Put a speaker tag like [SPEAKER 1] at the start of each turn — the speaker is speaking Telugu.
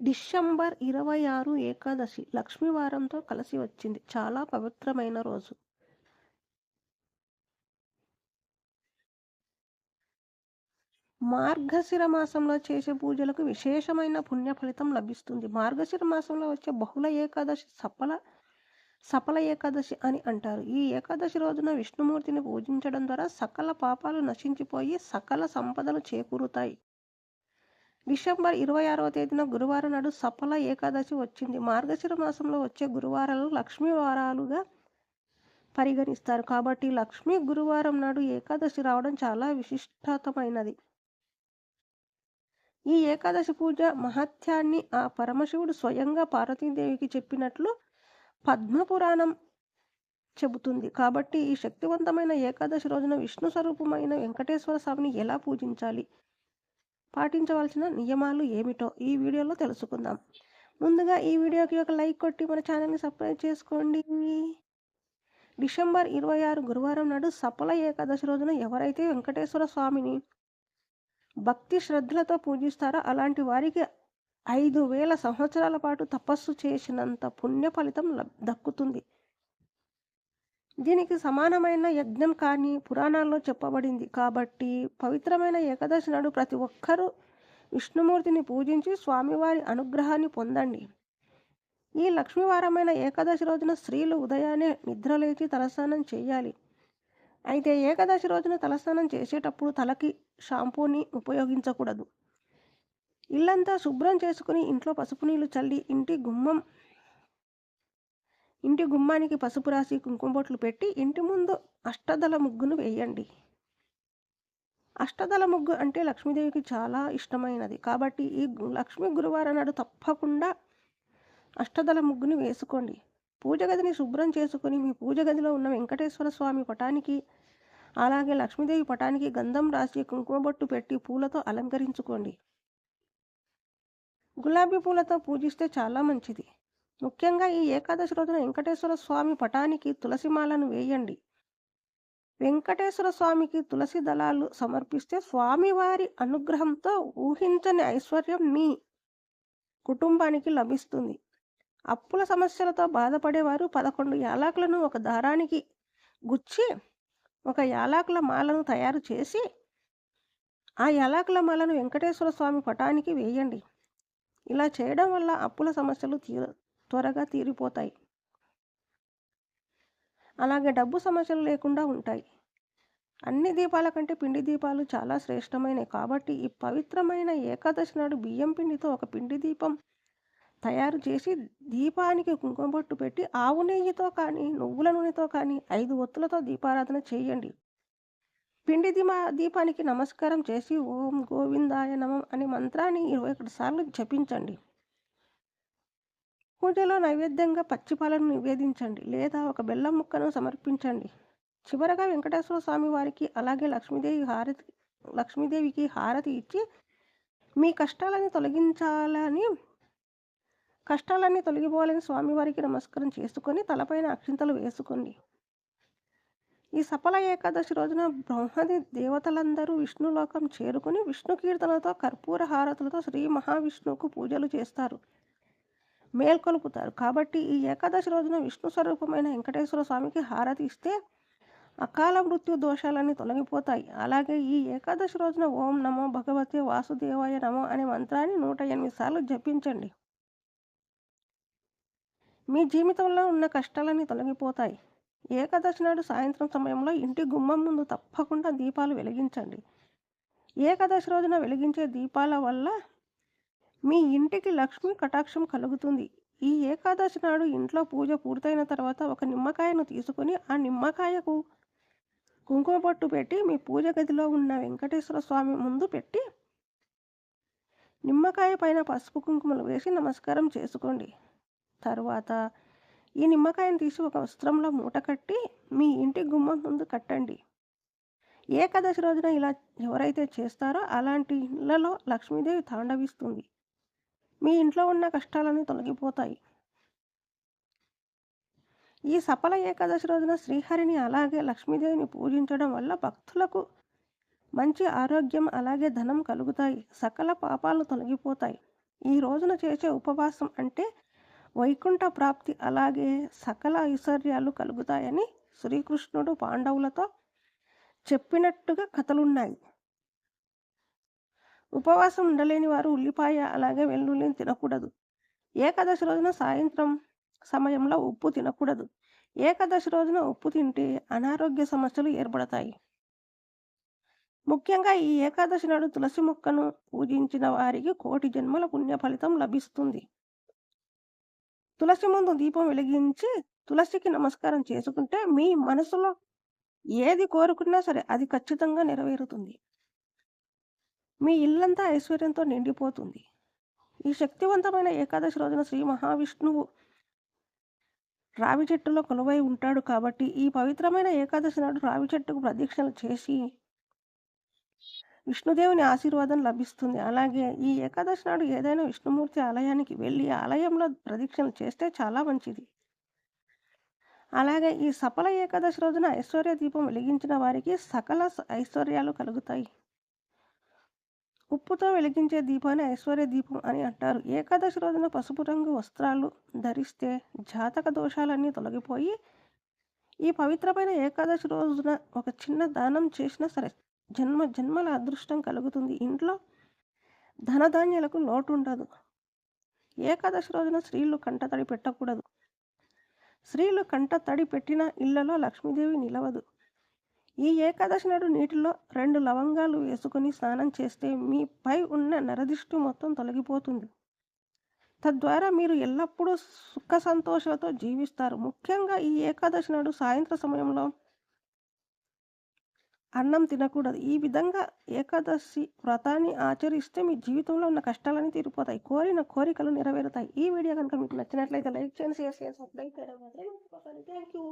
[SPEAKER 1] డిసెంబర్ ఇరవై ఆరు ఏకాదశి లక్ష్మీవారంతో కలిసి వచ్చింది. చాలా పవిత్రమైన రోజు. మార్గశిర మాసంలో చేసే పూజలకు విశేషమైన పుణ్య ఫలితం లభిస్తుంది. మార్గశిర మాసంలో వచ్చే బహుళ ఏకాదశి సఫల సఫల ఏకాదశి అని అంటారు. ఈ ఏకాదశి రోజున విష్ణుమూర్తిని పూజించడం ద్వారా సకల పాపాలు నశించిపోయి సకల సంపదలు చేకూరుతాయి. డిసెంబర్ ఇరవై ఆరవ తేదీన గురువారం నాడు సఫల ఏకాదశి వచ్చింది. మార్గశిర మాసంలో వచ్చే గురువారాలు లక్ష్మీ వారాలుగా పరిగణిస్తారు. కాబట్టి లక్ష్మీ గురువారం నాడు ఏకాదశి రావడం చాలా విశిష్టతమైనది. ఈ ఏకాదశి పూజ మహత్యాన్ని ఆ పరమశివుడు స్వయంగా పార్వతీదేవికి చెప్పినట్లు పద్మపురాణం చెబుతుంది. కాబట్టి ఈ శక్తివంతమైన ఏకాదశి రోజున విష్ణు స్వరూపమైన వెంకటేశ్వర స్వామిని ఎలా పూజించాలి? పాటించవలసిన నియమాలు ఏమిటో ఈ వీడియోలో తెలుసుకుందాం. ముందుగా ఈ వీడియోకి ఒక లైక్ కొట్టి మన ఛానల్ని సబ్స్క్రైబ్ చేసుకోండి. డిసెంబర్ ఇరవై ఆరు గురువారం నాడు సఫల ఏకాదశి రోజున ఎవరైతే వెంకటేశ్వర స్వామిని భక్తి శ్రద్ధలతో పూజిస్తారో అలాంటి వారికి ఐదు వేల సంవత్సరాల పాటు తపస్సు చేసినంత పుణ్య ఫలితం దక్కుతుంది. దీనికి సమానమైన యజ్ఞం కానీ పురాణాల్లో చెప్పబడింది. కాబట్టి పవిత్రమైన ఏకాదశి నాడు ప్రతి ఒక్కరూ విష్ణుమూర్తిని పూజించి స్వామివారి అనుగ్రహాన్ని పొందండి. ఈ లక్ష్మీవారమైన ఏకాదశి రోజున స్త్రీలు ఉదయాన్నే నిద్రలేచి తలస్నానం చేయాలి. అయితే ఏకాదశి రోజున తలస్నానం చేసేటప్పుడు తలకి షాంపూని ఉపయోగించకూడదు. ఇల్లంతా శుభ్రం చేసుకుని ఇంట్లో పసుపు నీళ్ళు చల్లి ఇంటి గుమ్మం ఇంటి గుమ్మానికి పసుపు రాసి కుంకుమ బొట్లు పెట్టి ఇంటి ముందు అష్టదళ ముగ్గును వేయండి. అష్టదళ ముగ్గు అంటే లక్ష్మీదేవికి చాలా ఇష్టమైనది. కాబట్టి ఈ లక్ష్మీ గురువారం నాడు తప్పకుండా అష్టదళ ముగ్గుని వేసుకోండి. పూజ గదిని శుభ్రం చేసుకుని మీ పూజ గదిలో ఉన్న వెంకటేశ్వర స్వామి పటానికి అలాగే లక్ష్మీదేవి పటానికి గంధం రాసి కుంకుమ బొట్టు పెట్టి పూలతో అలంకరించుకోండి. గులాబీ పూలతో పూజిస్తే చాలా మంచిది. ముఖ్యంగా ఈ ఏకాదశి రోజున వెంకటేశ్వర స్వామి పటానికి తులసిమాలను వేయండి. వెంకటేశ్వర స్వామికి తులసి దళాలు సమర్పిస్తే స్వామివారి అనుగ్రహంతో ఊహించని ఐశ్వర్యం మీ కుటుంబానికి లభిస్తుంది. అప్పుల సమస్యలతో బాధపడేవారు పదకొండు యాలకులను ఒక దారానికి గుచ్చి ఒక యాలకుల మాలను తయారు చేసి ఆ యాలకుల మాలను వెంకటేశ్వర స్వామి పటానికి వేయండి. ఇలా చేయడం వల్ల అప్పుల సమస్యలు తీరు త్వరగా తీరిపోతాయి. అలాగే డబ్బు సమస్యలు లేకుండా ఉంటాయి. అన్ని దీపాల కంటే పిండి దీపాలు చాలా శ్రేష్టమైనవి. కాబట్టి ఈ పవిత్రమైన ఏకాదశి నాడు బియ్యం పిండితో ఒక పిండి దీపం తయారు చేసి దీపానికి కుంకుమ బొట్టు పెట్టి ఆవు నెయ్యితో కానీ నువ్వుల నూనెతో కానీ ఐదు ఒత్తులతో దీపారాధన చేయండి. పిండి దీమా దీపానికి నమస్కారం చేసి ఓం గోవిందాయ నమం అనే మంత్రాన్ని ఇరవై ఒకటి సార్లు జపించండి. పూజలో నైవేద్యంగా పచ్చిపాలను నివేదించండి లేదా ఒక బెల్లం ముక్కను సమర్పించండి. చివరగా వెంకటేశ్వర స్వామి వారికి అలాగే లక్ష్మీదేవి హారతి లక్ష్మీదేవికి హారతి ఇచ్చి మీ కష్టాలని తొలగించాలని కష్టాలన్నీ తొలగిపోవాలని స్వామివారికి నమస్కారం చేసుకొని తలపైన అక్షింతలు వేసుకోండి. ఈ సఫల ఏకాదశి రోజున బ్రహ్మది దేవతలందరూ విష్ణులోకం చేరుకుని విష్ణు కీర్తనతో కర్పూర హారతులతో శ్రీ మహావిష్ణువుకు పూజలు చేస్తారు. మేల్కొలుపుతారు. కాబట్టి ఈ ఏకాదశి రోజున విష్ణు స్వరూపమైన వెంకటేశ్వర స్వామికి హారతి ఇస్తే అకాల మృత్యు దోషాలన్నీ తొలగిపోతాయి. అలాగే ఈ ఏకాదశి రోజున ఓం నమో భగవతే వాసుదేవాయ నమో అనే మంత్రాన్ని నూట ఎనిమిది సార్లు జపించండి. మీ జీవితంలో ఉన్న కష్టాలన్నీ తొలగిపోతాయి. ఏకాదశి నాడు సాయంత్రం సమయంలో ఇంటి గుమ్మం ముందు తప్పకుండా దీపాలు వెలిగించండి. ఏకాదశి రోజున వెలిగించే దీపాల వల్ల మీ ఇంటికి లక్ష్మీ కటాక్షం కలుగుతుంది. ఈ ఏకాదశి నాడు ఇంట్లో పూజ పూర్తయిన తర్వాత ఒక నిమ్మకాయను తీసుకొని ఆ నిమ్మకాయకు కుంకుమ పట్టు పెట్టి మీ పూజ గదిలో ఉన్న వెంకటేశ్వర స్వామి ముందు పెట్టి నిమ్మకాయ పైన పసుపు కుంకుమలు వేసి నమస్కారం చేసుకోండి. తర్వాత ఈ నిమ్మకాయను తీసి ఒక వస్త్రంలో మూట కట్టి మీ ఇంటి గుమ్మం ముందు కట్టండి. ఏకాదశి రోజున ఇలా ఎవరైతే చేస్తారో అలాంటి ఇళ్ళలో లక్ష్మీదేవి తాండవిస్తుంది. మీ ఇంట్లో ఉన్న కష్టాలన్నీ తొలగిపోతాయి. ఈ సఫల ఏకాదశి రోజున శ్రీహరిని అలాగే లక్ష్మీదేవిని పూజించడం వల్ల భక్తులకు మంచి ఆరోగ్యం అలాగే ధనం కలుగుతాయి. సకల పాపాలు తొలగిపోతాయి. ఈ రోజున చేసే ఉపవాసం అంటే వైకుంఠ ప్రాప్తి అలాగే సకల ఐశ్వర్యాలు కలుగుతాయని శ్రీకృష్ణుడు పాండవులతో చెప్పినట్టుగా కథలున్నాయి. ఉపవాసం ఉండలేని వారు ఉల్లిపాయ అలాగే వెల్లుల్లిని తినకూడదు. ఏకాదశి రోజున సాయంత్రం సమయంలో ఉప్పు తినకూడదు. ఏకాదశి రోజున ఉప్పు తింటే అనారోగ్య సమస్యలు ఏర్పడతాయి. ముఖ్యంగా ఈ ఏకాదశి నాడు తులసి మొక్కను పూజించిన వారికి కోటి జన్మల పుణ్య ఫలితం లభిస్తుంది. తులసి ముందు దీపం వెలిగించి తులసికి నమస్కారం చేసుకుంటే మీ మనసులో ఏది కోరుకున్నా సరే అది ఖచ్చితంగా నెరవేరుతుంది. మీ ఇల్లంతా ఐశ్వర్యంతో నిండిపోతుంది. ఈ శక్తివంతమైన ఏకాదశి రోజున శ్రీ మహావిష్ణువు రావి చెట్టులో కొలువై ఉంటాడు కాబట్టి ఈ పవిత్రమైన ఏకాదశి నాడు రావి చెట్టుకు ప్రదక్షిణలు చేసి విష్ణుదేవుని ఆశీర్వాదం లభిస్తుంది. అలాగే ఈ ఏకాదశి నాడు ఏదైనా విష్ణుమూర్తి ఆలయానికి వెళ్ళి ఆలయంలో ప్రదక్షిణలు చేస్తే చాలా మంచిది. అలాగే ఈ సఫల ఏకాదశి రోజున ఐశ్వర్య దీపం వెలిగించిన వారికి సకల ఐశ్వర్యాలు కలుగుతాయి. ఉప్పుతో వెలిగించే దీపాన్ని ఐశ్వర్య దీపం అని అంటారు. ఏకాదశి రోజున పసుపు రంగు వస్త్రాలు ధరిస్తే జాతక దోషాలన్నీ తొలగిపోయి ఈ పవిత్రమైన ఏకాదశి రోజున ఒక చిన్న దానం చేసినా సరే జన్మ జన్మల అదృష్టం కలుగుతుంది. ఇంట్లో ధనధాన్యాలకు లోటు ఉండదు ఏకాదశి రోజున స్త్రీలు కంటతడి పెట్టకూడదు. స్త్రీలు కంట తడి పెట్టిన ఇళ్ళలో లక్ష్మీదేవి నిలవదు. ఈ ఏకాదశి నాడు నీటిలో రెండు లవంగాలు వేసుకొని స్నానం చేస్తే మీపై ఉన్న నరదిష్టి మొత్తం తొలగిపోతుంది. తద్వారా మీరు ఎల్లప్పుడూ సుఖ సంతోషాలతో జీవిస్తారు. ముఖ్యంగా ఈ ఏకాదశి నాడు సాయంత్ర సమయంలో అన్నం తినకూడదు. ఈ విధంగా ఏకాదశి వ్రతాన్ని ఆచరిస్తే మీ జీవితంలో ఉన్న కష్టాలన్నీ తీరిపోతాయి. కోరిన కోరికలు నెరవేరుతాయి. ఈ వీడియో కనుక మీకు నచ్చినట్లయితే లైక్ చేయండి షేర్ చేయండి సబ్స్క్రైబ్ చేయడం మాత్రం థ్యాంక్ యూ